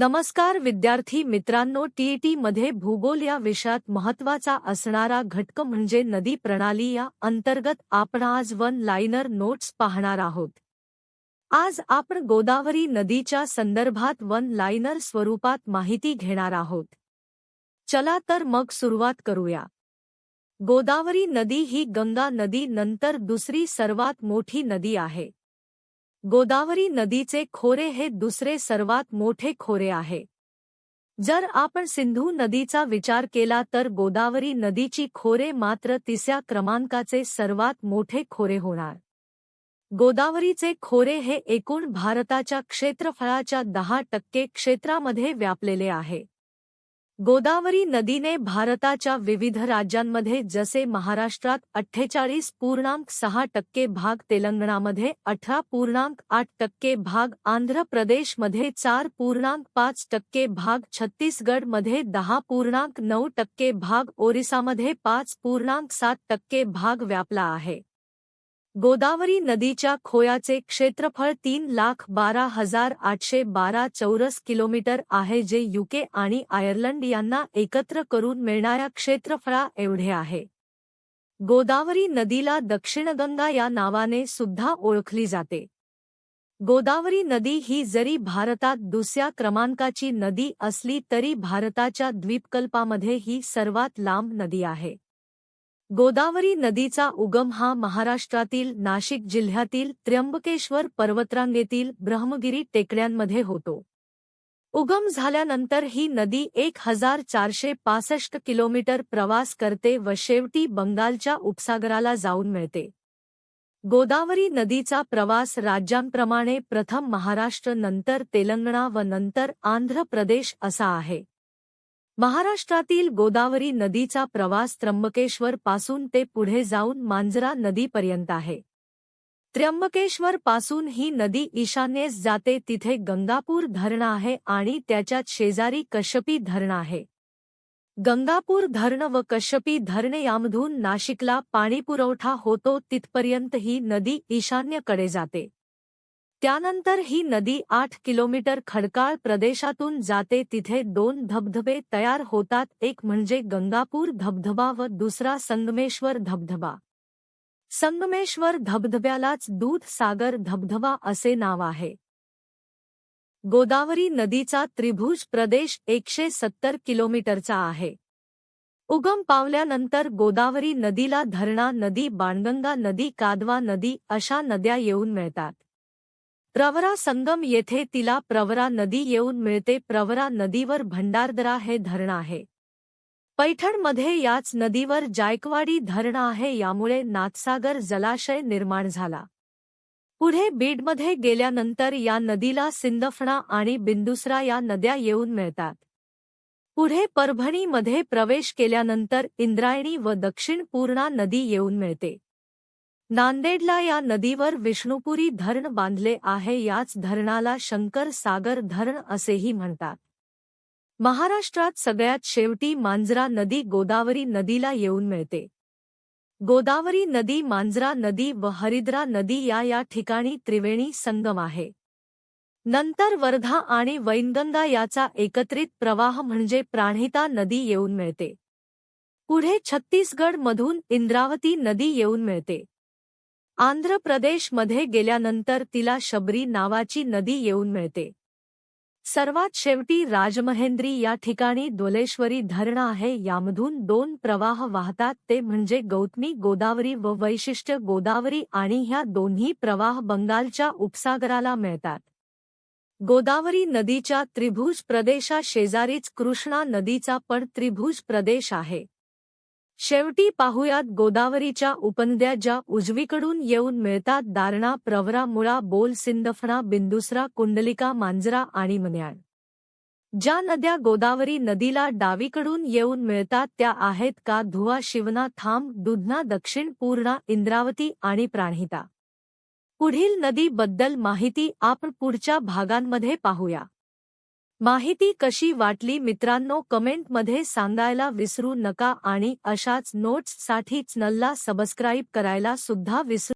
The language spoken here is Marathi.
नमस्कार विद्यार्थी मित्रांनो टीईटी मध्ये भूगोल या विषयात महत्त्वाचा असणारा घटक म्हणजे नदी प्रणाली या अंतर्गत आपण आज वन लाइनर नोट्स पाहणार आहोत. आज आपण गोदावरी नदीच्या संदर्भात वन लाइनर स्वरूपात माहिती घेणार आहोत. चला तर मग सुरुवात करूया. गोदावरी नदी ही गंगा नदी नंतर दुसरी सर्वात मोठी नदी आहे. गोदावरी नदीचे खोरे हे दुसरे सर्वात मोठे खोरे आहे. जर आपण सिंधू नदीचा विचार केला तर गोदावरी नदीची खोरे मात्र तिसऱ्या क्रमांकाचे सर्वात मोठे खोरे होणार. गोदावरीचे खोरे हे एकूण भारताच्या क्षेत्रफळाच्या दहा टक्के क्षेत्रामध्ये व्यापलेले आहे. गोदावरी नदीने भारताच्या विविध राज्यांमध्ये, जसे महाराष्ट्रात अठ्ठेचाळीस पूर्णांक सहा टक्के भाग, तेलंगणामध्ये अठरा पूर्णांक आठ टक्के भाग, आंध्र प्रदेश प्रदेशमध्ये चार पूर्णांक पाच टक्के भाग, छत्तीसगडमध्ये दहा पूर्णांक नऊ टक्के भाग, ओरिसामध्ये पाच पूर्णांक सात टक्के भाग व्यापला आहे. गोदावरी नदीच्या खोयाचे क्षेत्रफळ तीन लाख बारा हजार आठशे बारा चौरस किलोमीटर आहे जे युके आणि आयर्लंड यांना एकत्र करून मिळणाऱ्या क्षेत्रफळा एवढे आहे. गोदावरी नदीला दक्षिणगंगा या नावाने सुद्धा ओळखली जाते. गोदावरी नदी ही जरी भारतात दुसऱ्या क्रमांकाची नदी असली तरी भारताच्या द्वीपकल्पामध्ये ही सर्वात लांब नदी आहे. गोदावरी नदीचा उगम हा महाराष्ट्रातील नाशिक जिल्ह्यातील त्र्यंबकेश्वर पर्वतरांगेतील ब्रह्मगिरी टेकड्यांमध्ये होतो. उगम झाल्यानंतर ही नदी एक हजार चारशे पासष्ट किलोमीटर प्रवास करते व शेवटी बंगालच्या उपसागराला जाऊन मिळते. गोदावरी नदीचा प्रवास राज्यांप्रमाणे प्रथम महाराष्ट्र नंतर तेलंगणा व नंतर आंध्र प्रदेश असा आहे. महाराष्ट्रातील गोदावरी नदीचा प्रवास त्र्यंबकेश्वर पासून ते पुढे जाऊन मांजरा नदीपर्यंत आहे. त्र्यंबकेश्वर पासून ही नदी ईशान्येस जाते तिथे गंगापूर धरण आहे आणि त्याच्यात शेजारी कश्यपी धरण आहे. गंगापूर धरण व कश्यपी धरण यामधून नाशिकला पाणीपुरवठा होतो तिथपर्यंत ही नदी ईशान्येकडे जाते. त्यानंतर ही नदी आठ किलोमीटर खडकाळ प्रदेशातून जाते. तिथे दोन धबधबे तयार होतात. एक म्हणजे गंगापूर धबधबा व दुसरा संगमेश्वर धबधबा. संगमेश्वर धबधब्यालाच दूध सागर धबधबा असे नाव आहे. गोदावरी नदीचा त्रिभुज प्रदेश एकशे सत्तर किलोमीटरचा आहे. उगम पावल्यानंतर गोदावरी नदीला धरणा नदी बाणगंगा नदी कादवा नदी अशा नद्या येऊन मिळतात. प्रवरा संगम येथे तिला प्रवरा नदी येऊन मिळते. प्रवरा नदीवर भंडारदरा हे धरण आहे. पैठणमध्ये याच नदीवर जायकवाडी धरण आहे. यामुळे नाथसागर जलाशय निर्माण झाला. पुढे बीडमध्ये गेल्यानंतर या नदीला सिंदफणा आणि बिंदुसरा या नद्या येऊन मिळतात. पुढे परभणीमध्ये प्रवेश केल्यानंतर इंद्रायणी व दक्षिण पूर्णा नदी येऊन मिळते. नांदेडला या नदीवर विष्णुपुरी धरण बांधले आहे याच धरणाला शंकर सागर धरण असेही म्हणतात. महाराष्ट्रात सगळ्यात शेवटी मांजरा नदी गोदावरी नदीला येऊन मिळते. गोदावरी नदी मांजरा नदी व हरिद्रा नदी या या ठिकाणी त्रिवेणी संगम आहे. नंतर वर्धा आणि वैनगंगा याचा एकत्रित प्रवाह म्हणजे प्राणहिता नदी येऊन मिळते. पुढे छत्तीसगडमधून इंद्रावती नदी येऊन मिळते. आंध्र प्रदेशमध्ये गेल्यानंतर तिला शबरी नावाची नदी येऊन मिळते. सर्वात शेवटी राजमहेंद्री या ठिकाणी दोलेश्वरी धरण आहे. यामधून दोन प्रवाह वाहतात ते म्हणजे गौतमी गोदावरी व वैशिष्ट्य गोदावरी आणि ह्या दोन्ही प्रवाह बंगालच्या उपसागराला मिळतात. गोदावरी नदीच्या त्रिभुज प्रदेशा शेजारीच कृष्णा नदीचा पण त्रिभुज प्रदेश आहे. शेवटी पाहुयात गोदावरीच्या उपनद्या ज्या उजवीकडून येऊन मिळतात दारणा प्रवरा मुळा बोल सिंदफणा बिंदुसरा कुंडलिका मांजरा आणि मन्याळ ज्या नद्या गोदावरी नदीला डावीकडून येऊन मिळतात त्या आहेत का धुवा शिवना थांब दुधना दक्षिण पूर्णा इंद्रावती आणि प्राणहिता. पुढील नदीबद्दल माहिती आपण पुढच्या भागांमध्ये पाहूया. माहिती कशी वाटली मित्रांनो कमेंटमध्ये सांगायला विसरू नका आणि अशाच नोट्ससाठी चॅनलला सबस्क्राईब करायला सुद्धा विसरू